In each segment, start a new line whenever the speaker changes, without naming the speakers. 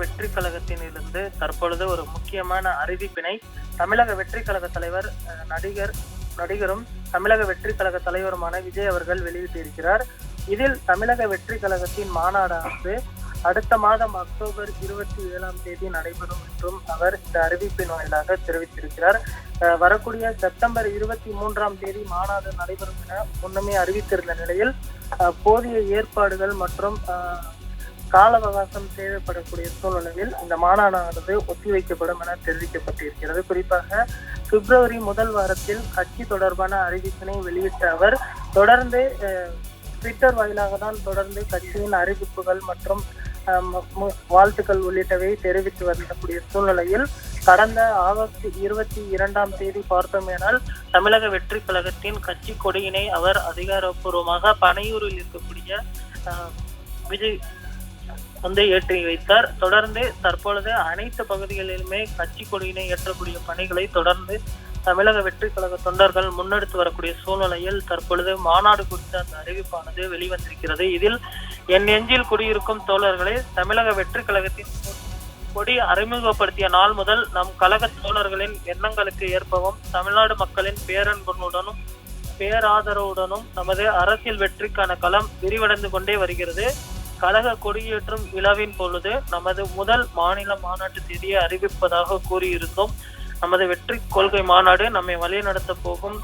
வெற்றி கழகத்திலிருந்து தற்பொழுது ஒரு முக்கியமான அறிவிப்பினை தமிழக வெற்றி கழக தலைவர் நடிகர் நடிகரும் தமிழக வெற்றி கழக தலைவருமான விஜய் அவர்கள் வெளியிட்டிருக்கிறார். இதில் தமிழக வெற்றி கழகத்தின் மாநாடானது அடுத்த மாதம் அக்டோபர் இருபத்தி ஏழாம் தேதி நடைபெறும் என்றும் அவர் இந்த அறிவிப்பின் வாயிலாக தெரிவித்திருக்கிறார். வரக்கூடிய செப்டம்பர் இருபத்தி மூன்றாம் தேதி மாநாடு நடைபெறும் என முன்னமே அறிவித்திருந்த நிலையில் போதிய ஏற்பாடுகள் மற்றும் கால அவகாசம் தேவைப்படக்கூடிய சூழ்நிலையில் இந்த மாநாடானது ஒத்திவைக்கப்படும் என தெரிவிக்கப்பட்டிருக்கிறது. குறிப்பாக பிப்ரவரி முதல் வாரத்தில் கட்சி தொடர்பான அறிவிப்பினை வெளியிட்ட அவர் தொடர்ந்து ட்விட்டர் வாயிலாக தான் தொடர்ந்து கட்சியின் அறிவிப்புகள் மற்றும் வாழ்த்துக்கள் உள்ளிட்டவை தெரிவித்து வரக்கூடிய சூழ்நிலையில் கடந்த ஆகஸ்ட் இருபத்தி இரண்டாம் தேதி பார்த்தோமேனால் தமிழக வெற்றி கழகத்தின் கட்சி கொடியினை அவர் அதிகாரப்பூர்வமாக பனையூரில் இருக்கக்கூடிய விஜய் வந்து ஏற்றி வைத்தார். தொடர்ந்து தற்பொழுது அனைத்து பகுதிகளிலுமே கட்சி கொடியினை ஏற்றக்கூடிய பணிகளை தொடர்ந்து தமிழக வெற்றி கழக தொண்டர்கள் முன்னெடுத்து வரக்கூடிய சூழ்நிலையில் தற்பொழுது மாநாடு குறித்த அந்த அறிவிப்பானது வெளிவந்திருக்கிறது. இதில் என் நெஞ்சில் குடியிருக்கும் தோழர்களே தமிழக வெற்றி கழகத்தின் கொடி அறிமுகப்படுத்திய நாள் முதல் நம் கழக தோழர்களின் எண்ணங்களுக்கு ஏற்பவும் தமிழ்நாடு மக்களின் பேரன்புடனும் பேராதரவுடனும் நமது அரசியல் வெற்றிக்கான களம் விரிவடைந்து கொண்டே வருகிறது. கழக கொடியேற்றும் விழாவின் பொழுது நமது முதல் மாநில மாநாட்டு தேதியை அறிவிப்பதாக கூறியிருந்தோம். நமது வெற்றி கொள்கை மாநாடு நம்மை வழிநடத்த போகும்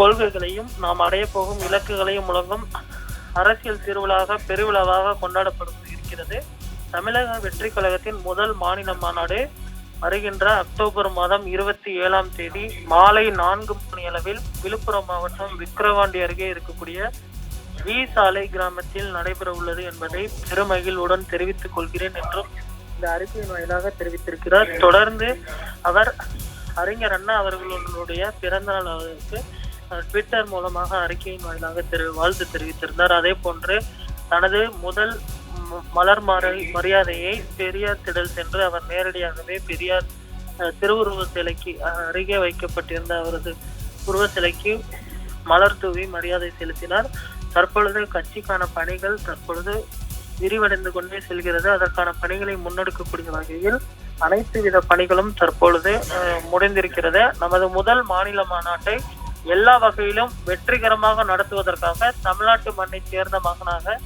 கொள்கைகளையும் நாம் அடைய போகும் இலக்குகளையும் முழங்கும் அரசியல் திருவிழாக பெருவிழாவாக கொண்டாடப்படும் இருக்கிறது. தமிழக வெற்றி கழகத்தின் முதல் மாநில மாநாடு வருகின்ற அக்டோபர் மாதம் இருபத்தி ஏழாம் தேதி மாலை நான்கு மணி அளவில் விழுப்புரம் மாவட்டம் விக்கிரவாண்டி அருகே இருக்கக்கூடிய வி சாலை கிராமத்தில் நடைபெற உள்ளது என்பதை பெருமகிழ்வுடன் தெரிவித்துக் கொள்கிறேன் என்றும் இந்த அறிக்கையின் வாயிலாக தெரிவித்திருக்கிறார். தொடர்ந்து அவர் அறிஞர் அண்ணா அவர்களுடைய பிறந்த நாள் அவருக்கு ட்விட்டர் மூலமாக அறிக்கையின் வாயிலாக தெரி வாழ்த்து தெரிவித்திருந்தார். அதே போன்று தனது முதல் ம- மலர் மரியாதையை பெரியார் திடல் சென்று அவர் நேரடியாகவே பெரியார் அஹ், திருவுருவ சிலைக்கு அஹ், அருகே வைக்கப்பட்டிருந்த அவரது உருவ சிலைக்கு மலர் தூவி மரியாதை செலுத்தினார். தற்பொழுது கட்சிக்கான பணிகள் தற்பொழுது விரிவடைந்து கொண்டே செல்கிறது. அதற்கான பணிகளை முன்னெடுக்கக்கூடிய வகையில் அனைத்து வித பணிகளும் தற்பொழுது முடிந்திருக்கிறது. நமது முதல் மாநில மாநாட்டை எல்லா வகையிலும் வெற்றிகரமாக நடத்துவதற்காக தமிழ்நாட்டு மண்ணை சேர்ந்த மகனாக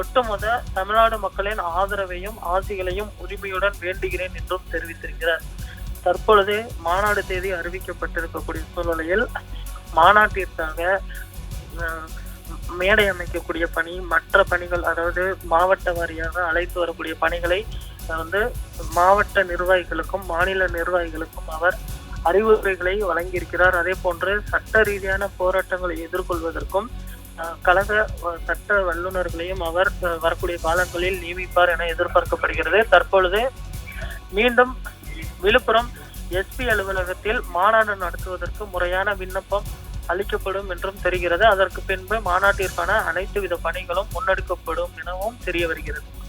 ஒட்டுமொத்த தமிழ்நாடு மக்களின் ஆதரவையும் ஆசைகளையும் உரிமையுடன் வேண்டுகிறேன் என்றும் தெரிவித்திருக்கிறார். தற்பொழுது மாநாடு தேதி அறிவிக்கப்பட்டிருக்கக்கூடிய சூழ்நிலையில் மாநாட்டிற்காக மேடை அமைக்கக்கூடிய பணி மற்ற பணிகள் அதாவது மாவட்ட வாரியாக அழைத்து வரக்கூடிய பணிகளை வந்து மாவட்ட நிர்வாகிகளுக்கும் மாநில நிர்வாகிகளுக்கும் அவர் அறிவுரைகளை வழங்கியிருக்கிறார். அதே போன்று சட்ட ரீதியான போராட்டங்களை எதிர்கொள்வதற்கும் அஹ், கழக சட்ட வல்லுநர்களையும் அவர் அஹ், வரக்கூடிய காலங்களில் நியமிப்பார் என எதிர்பார்க்கப்படுகிறது. தற்பொழுது மீண்டும் விழுப்புரம் எஸ்பி அலுவலகத்தில் மாநாடு நடத்துவதற்கு முறையான விண்ணப்பம் அளிக்கப்படும் என்றும் தெரிகிறது. அதற்கு பின்பு மாநாட்டிற்கான அனைத்து வித பணிகளும் முன்னெடுக்கப்படும் எனவும் தெரிய வருகிறது.